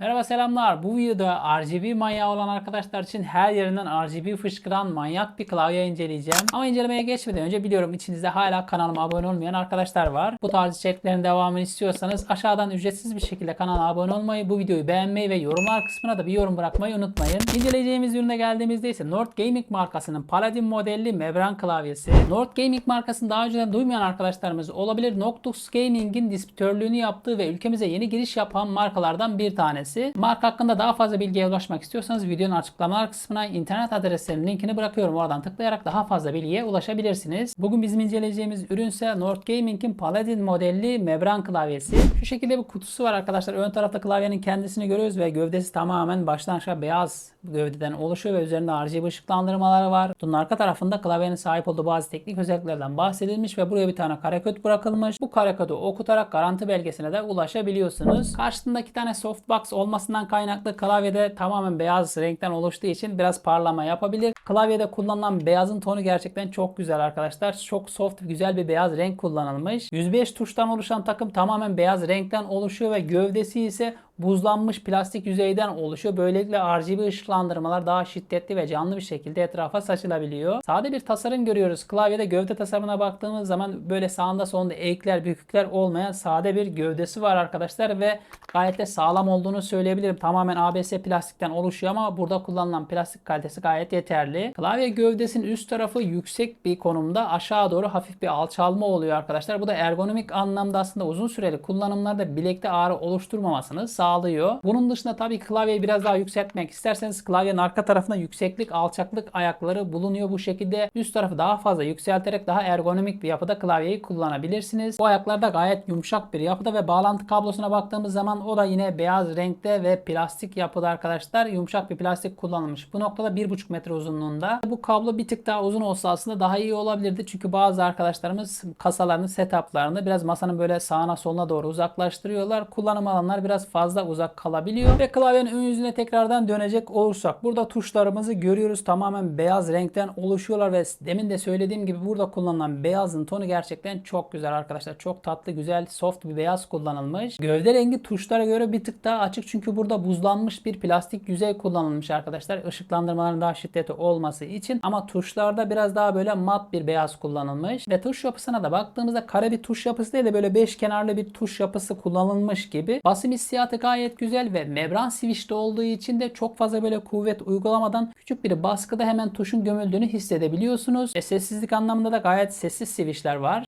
Merhaba selamlar. Bu videoda RGB manyağı olan arkadaşlar için her yerinden RGB fışkıran manyak bir klavye inceleyeceğim. Ama incelemeye geçmeden önce biliyorum içinizde hala kanalıma abone olmayan arkadaşlar var. Bu tarz içeriklerin devamını istiyorsanız aşağıdan ücretsiz bir şekilde kanala abone olmayı, bu videoyu beğenmeyi ve yorumlar kısmına da bir yorum bırakmayı unutmayın. İnceleyeceğimiz ürüne geldiğimizde ise Nord Gaming markasının Paladin modelli Membran klavyesi. Nord Gaming markasını daha önceden duymayan arkadaşlarımız olabilir. Noctux Gaming'in distribütörlüğünü yaptığı ve ülkemize yeni giriş yapan markalardan bir tanesi. Marka hakkında daha fazla bilgiye ulaşmak istiyorsanız videonun açıklamalar kısmına internet adreslerinin linkini bırakıyorum. Oradan tıklayarak daha fazla bilgiye ulaşabilirsiniz. Bugün bizim inceleyeceğimiz ürün ise Nord Gaming'in Paladin modelli Membran klavyesi. Şu şekilde bir kutusu var arkadaşlar. Ön tarafta klavyenin kendisini görüyoruz ve gövdesi tamamen baştan aşağı beyaz gövdeden oluşuyor ve üzerinde RGB ışıklandırmaları var. Bunun arka tarafında klavyenin sahip olduğu bazı teknik özelliklerden bahsedilmiş ve buraya bir tane karekod bırakılmış. Bu karekodu okutarak garanti belgesine de ulaşabiliyorsunuz. Karşısında iki tane softbox olmasından kaynaklı klavyede tamamen beyaz renkten oluştuğu için biraz parlama yapabilir. Klavyede kullanılan beyazın tonu gerçekten çok güzel arkadaşlar. Çok soft, güzel bir beyaz renk kullanılmış. 105 tuştan oluşan takım tamamen beyaz renkten oluşuyor ve gövdesi ise buzlanmış plastik yüzeyden oluşuyor. Böylelikle RGB ışıklandırmalar daha şiddetli ve canlı bir şekilde etrafa saçılabiliyor. Sade bir tasarım görüyoruz. Klavyede gövde tasarımına baktığımız zaman böyle sağında solunda eğikler, bükükler olmayan sade bir gövdesi var arkadaşlar ve gayet de sağlam olduğunu söyleyebilirim. Tamamen ABS plastikten oluşuyor ama burada kullanılan plastik kalitesi gayet yeterli. Klavye gövdesinin üst tarafı yüksek bir konumda aşağı doğru hafif bir alçalma oluyor arkadaşlar. Bu da ergonomik anlamda aslında uzun süreli kullanımlarda bilekte ağrı oluşturmamasını sağlıyor sağlıyor. Bunun dışında tabii klavyeyi biraz daha yükseltmek isterseniz klavyenin arka tarafında yükseklik, alçaklık ayakları bulunuyor. Bu şekilde üst tarafı daha fazla yükselterek daha ergonomik bir yapıda klavyeyi kullanabilirsiniz. Bu ayaklar da gayet yumuşak bir yapıda ve bağlantı kablosuna baktığımız zaman o da yine beyaz renkte ve plastik yapıda arkadaşlar. Yumuşak bir plastik kullanılmış. Bu noktada 1,5 metre uzunluğunda. Bu kablo bir tık daha uzun olsa aslında daha iyi olabilirdi. Çünkü bazı arkadaşlarımız kasalarını, setuplarını biraz masanın böyle sağına soluna doğru uzaklaştırıyorlar. Kullanım alanlar biraz fazla fazla uzak kalabiliyor. Ve klavyenin ön yüzüne tekrardan dönecek olursak burada tuşlarımızı görüyoruz. Tamamen beyaz renkten oluşuyorlar ve demin de söylediğim gibi burada kullanılan beyazın tonu gerçekten çok güzel arkadaşlar. Çok tatlı, güzel, soft bir beyaz kullanılmış. Gövde rengi tuşlara göre bir tık daha açık çünkü burada buzlanmış bir plastik yüzey kullanılmış arkadaşlar. Işıklandırmaların daha şiddeti olması için ama tuşlarda biraz daha böyle mat bir beyaz kullanılmış. Ve tuş yapısına da baktığımızda kare bir tuş yapısı değil de böyle beş kenarlı bir tuş yapısı kullanılmış gibi. Basım hissiyatı gayet güzel ve membran switch'te olduğu için de çok fazla böyle kuvvet uygulamadan küçük bir baskıda hemen tuşun gömüldüğünü hissedebiliyorsunuz. Ve sessizlik anlamında da gayet sessiz switch'ler var.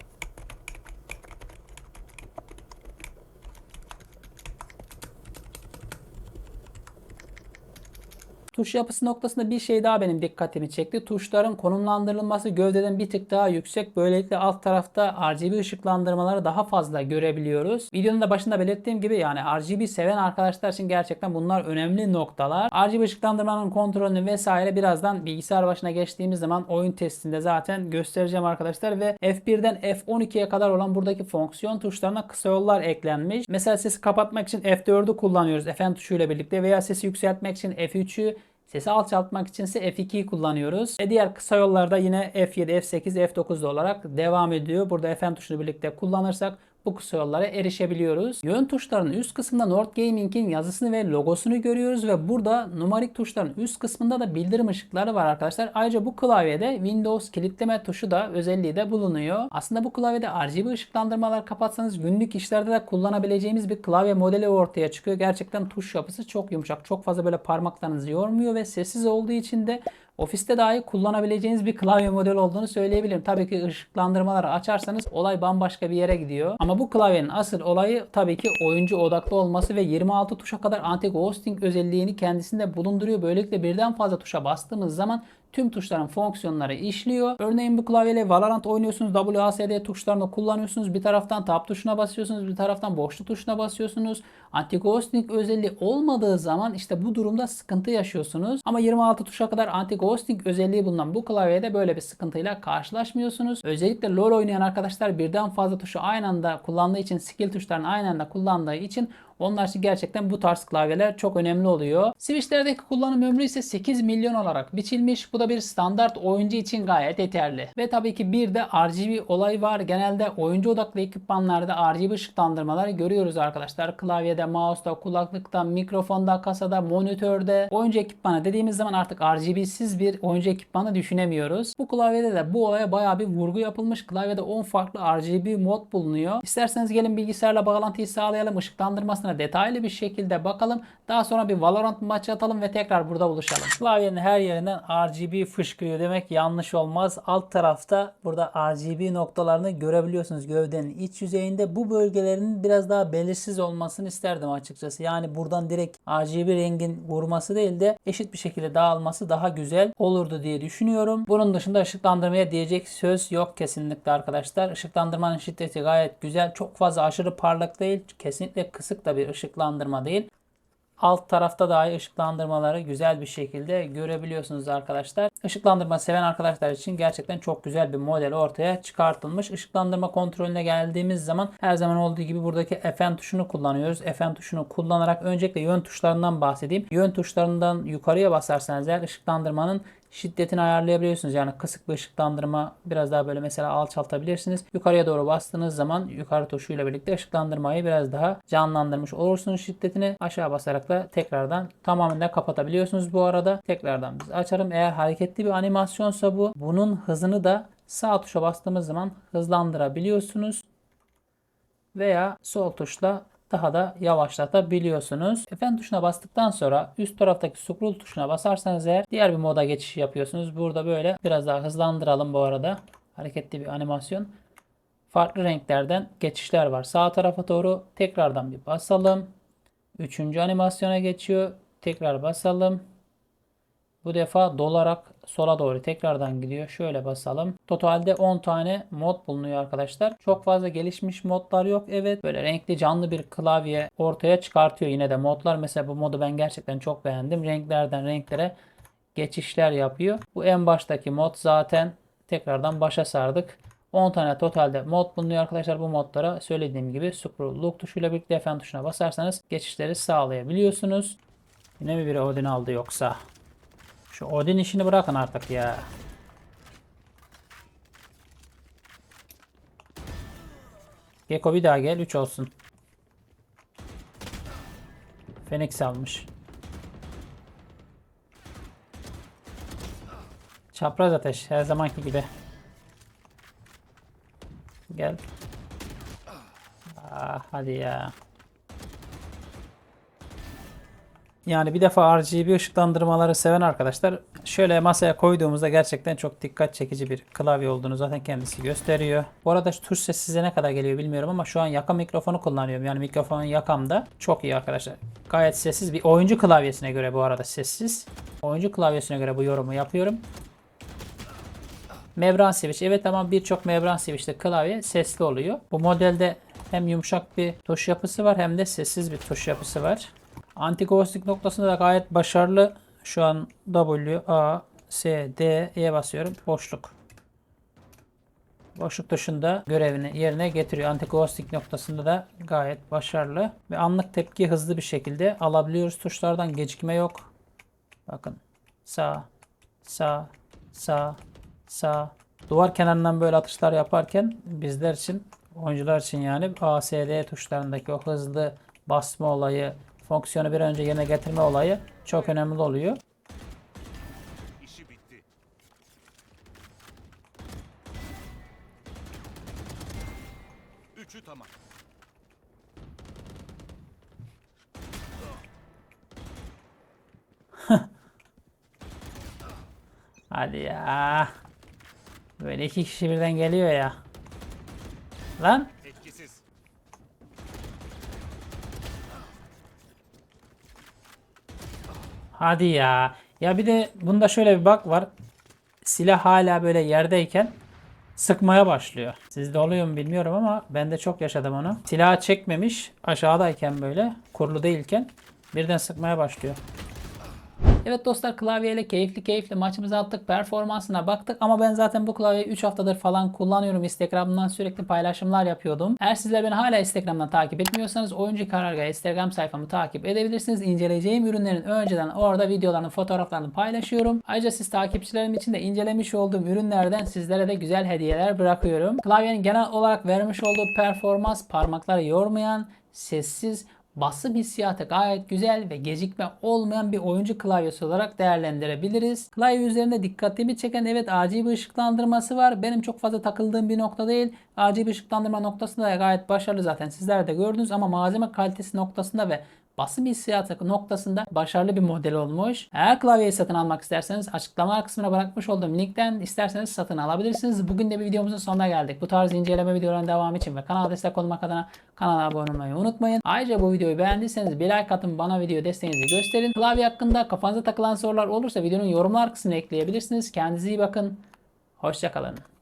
Tuş yapısı noktasında bir şey daha benim dikkatimi çekti. Tuşların konumlandırılması gövdeden bir tık daha yüksek. Böylelikle alt tarafta RGB ışıklandırmaları daha fazla görebiliyoruz. Videonun da başında belirttiğim gibi yani RGB seven arkadaşlar için gerçekten bunlar önemli noktalar. RGB ışıklandırmanın kontrolünü vesaire birazdan bilgisayar başına geçtiğimiz zaman oyun testinde zaten göstereceğim arkadaşlar ve F1'den F12'ye kadar olan buradaki fonksiyon tuşlarına kısa yollar eklenmiş. Mesela sesi kapatmak için F4'ü kullanıyoruz Fn tuşuyla birlikte veya sesi yükseltmek için F3'ü Sesi alçaltmak için ise F2'yi kullanıyoruz. Ve diğer kısa yollarda yine F7, F8, F9 olarak devam ediyor. Burada Fn tuşunu birlikte kullanırsak bu kısa yollara erişebiliyoruz. Yön tuşlarının üst kısmında Nord Gaming'in yazısını ve logosunu görüyoruz ve burada numarik tuşların üst kısmında da bildirim ışıkları var arkadaşlar. Ayrıca bu klavyede Windows kilitleme tuşu da özelliği de bulunuyor. Aslında bu klavyede RGB ışıklandırmalar kapatsanız günlük işlerde de kullanabileceğimiz bir klavye modeli ortaya çıkıyor. Gerçekten tuş yapısı çok yumuşak. Çok fazla böyle parmaklarınızı yormuyor ve sessiz olduğu için de Ofiste dahi kullanabileceğiniz bir klavye modeli olduğunu söyleyebilirim. Tabii ki ışıklandırmaları açarsanız olay bambaşka bir yere gidiyor. Ama bu klavyenin asıl olayı tabii ki oyuncu odaklı olması ve 26 tuşa kadar anti-ghosting özelliğini kendisinde bulunduruyor. Böylelikle birden fazla tuşa bastığımız zaman tüm tuşların fonksiyonları işliyor. Örneğin bu klavyeyle Valorant oynuyorsunuz. WASD tuşlarını kullanıyorsunuz. Bir taraftan tab tuşuna basıyorsunuz. Bir taraftan boşluk tuşuna basıyorsunuz. Anti-ghosting özelliği olmadığı zaman işte bu durumda sıkıntı yaşıyorsunuz. Ama 26 tuşa kadar anti-ghosting özelliği bulunan bu klavyede böyle bir sıkıntıyla karşılaşmıyorsunuz. Özellikle LoL oynayan arkadaşlar birden fazla tuşu aynı anda kullandığı için skill tuşlarını aynı anda kullandığı için Onlar için gerçekten bu tarz klavyeler çok önemli oluyor. Switch'lerdeki kullanım ömrü ise 8 milyon olarak biçilmiş. Bu da bir standart oyuncu için gayet yeterli. Ve tabii ki bir de RGB olayı var. Genelde oyuncu odaklı ekipmanlarda RGB ışıklandırmaları görüyoruz arkadaşlar. Klavyede, mouse'da, kulaklıkta, mikrofonda, kasada, monitörde. Oyuncu ekipmanı dediğimiz zaman artık RGB'siz bir oyuncu ekipmanı düşünemiyoruz. Bu klavyede de bu olaya bayağı bir vurgu yapılmış. Klavyede 10 farklı RGB mod bulunuyor. İsterseniz gelin bilgisayarla bağlantıyı sağlayalım. Işıklandırmasına detaylı bir şekilde bakalım. Daha sonra bir Valorant maçı atalım ve tekrar burada buluşalım. Klavyenin her yerinden RGB fışkırıyor demek yanlış olmaz. Alt tarafta burada RGB noktalarını görebiliyorsunuz gövdenin iç yüzeyinde. Bu bölgelerinin biraz daha belirsiz olmasını isterdim açıkçası. Yani buradan direkt RGB rengin vurması değil de eşit bir şekilde dağılması daha güzel olurdu diye düşünüyorum. Bunun dışında ışıklandırmaya diyecek söz yok kesinlikle arkadaşlar. Işıklandırmanın şiddeti gayet güzel. Çok fazla aşırı parlak değil. Kesinlikle kısık da bir ışıklandırma değil. Alt tarafta dahi ışıklandırmaları güzel bir şekilde görebiliyorsunuz arkadaşlar. Işıklandırma seven arkadaşlar için gerçekten çok güzel bir model ortaya çıkartılmış. Işıklandırma kontrolüne geldiğimiz zaman her zaman olduğu gibi buradaki FN tuşunu kullanıyoruz. FN tuşunu kullanarak öncelikle yön tuşlarından bahsedeyim. Yön tuşlarından yukarıya basarsanız eğer ışıklandırmanın şiddetini ayarlayabiliyorsunuz. Yani kısık bir ışıklandırma biraz daha böyle mesela alçaltabilirsiniz. Yukarıya doğru bastığınız zaman yukarı tuşuyla birlikte ışıklandırmayı biraz daha canlandırmış olursunuz şiddetini. Aşağı basarak da tekrardan tamamen de kapatabiliyorsunuz bu arada. Tekrardan biz açarım. Eğer hareketli bir animasyonsa bu bunun hızını da sağ tuşa bastığımız zaman hızlandırabiliyorsunuz veya sol tuşla daha da yavaşlatabiliyorsunuz. Fn tuşuna bastıktan sonra üst taraftaki scroll tuşuna basarsanız eğer diğer bir moda geçiş yapıyorsunuz. Burada böyle biraz daha hızlandıralım bu arada. Hareketli bir animasyon. Farklı renklerden geçişler var. Sağ tarafa doğru tekrardan bir basalım. Üçüncü animasyona geçiyor. Tekrar basalım. Bu defa dolarak sola doğru tekrardan gidiyor. Şöyle basalım. Totalde 10 tane mod bulunuyor arkadaşlar. Çok fazla gelişmiş modlar yok. Evet böyle renkli canlı bir klavye ortaya çıkartıyor yine de modlar. Mesela bu modu ben gerçekten çok beğendim. Renklerden renklere geçişler yapıyor. Bu en baştaki mod zaten tekrardan başa sardık. 10 tane totalde mod bulunuyor arkadaşlar. Bu modlara söylediğim gibi scroll look tuşuyla birlikte Fn tuşuna basarsanız geçişleri sağlayabiliyorsunuz. Yine mi biri Odin aldı yoksa? Şu Odin işini bırakın artık ya. Gecko bir daha gel 3 olsun. Phoenix almış. Çapraz ateş her zamanki gibi. Gel. Ah hadi ya. Yani bir defa RGB ışıklandırmaları seven arkadaşlar şöyle masaya koyduğumuzda gerçekten çok dikkat çekici bir klavye olduğunu zaten kendisi gösteriyor. Bu arada tuş sesi size ne kadar geliyor bilmiyorum ama şu an yaka mikrofonu kullanıyorum. Yani mikrofonun yakamda çok iyi arkadaşlar. Gayet sessiz bir oyuncu klavyesine göre bu arada sessiz. Oyuncu klavyesine göre bu yorumu yapıyorum. Membran switch. Evet ama birçok membran switch'te klavye sesli oluyor. Bu modelde hem yumuşak bir tuş yapısı var hem de sessiz bir tuş yapısı var. Anti ghosting noktasında da gayet başarılı. Şu an W, A, S, D, E basıyorum. Boşluk. Boşluk tuşunda görevini yerine getiriyor. Anti ghosting noktasında da gayet başarılı. Ve anlık tepki hızlı bir şekilde alabiliyoruz. Tuşlardan gecikme yok. Bakın. Sağ, sağ, sağ, sağ. Duvar kenarından böyle atışlar yaparken bizler için, oyuncular için yani A, S, D tuşlarındaki o hızlı basma olayı, fonksiyonu bir önce yerine getirme olayı çok önemli oluyor. Üçü tamam. Hadi ya. Böyle iki kişi birden geliyor ya. Lan hadi ya. Ya bir de bunda şöyle bir bak var. Silah hala böyle yerdeyken sıkmaya başlıyor. Sizde oluyor mu bilmiyorum ama ben de çok yaşadım onu. Silahı çekmemiş aşağıdayken böyle kurulu değilken birden sıkmaya başlıyor. Evet dostlar klavyeyle keyifli keyifli maçımızı attık. Performansına baktık ama ben zaten bu klavyeyi 3 haftadır falan kullanıyorum. Instagram'dan sürekli paylaşımlar yapıyordum. Eğer sizler beni hala Instagram'dan takip etmiyorsanız oyuncu karargah Instagram sayfamı takip edebilirsiniz. İnceleyeceğim ürünlerin önceden orada videolarını, fotoğraflarını paylaşıyorum. Ayrıca siz takipçilerim için de incelemiş olduğum ürünlerden sizlere de güzel hediyeler bırakıyorum. Klavyenin genel olarak vermiş olduğu performans parmakları yormayan, sessiz, basım hissiyatı gayet güzel ve gecikme olmayan bir oyuncu klavyesi olarak değerlendirebiliriz. Klavye üzerinde dikkatimi çeken evet RGB ışıklandırması var. Benim çok fazla takıldığım bir nokta değil. RGB ışıklandırma noktasında da gayet başarılı zaten sizler de gördünüz ama malzeme kalitesi noktasında ve basım hissiyatı noktasında başarılı bir model olmuş. Eğer klavyeyi satın almak isterseniz açıklama kısmına bırakmış olduğum linkten isterseniz satın alabilirsiniz. Bugün de bir videomuzun sonuna geldik. Bu tarz inceleme videolarının devamı için ve kanala destek olmak adına kanala abone olmayı unutmayın. Ayrıca bu videoyu beğendiyseniz bir like atın bana video desteğinizi gösterin. Klavye hakkında kafanıza takılan sorular olursa videonun yorumlar kısmına ekleyebilirsiniz. Kendinize iyi bakın. Hoşçakalın.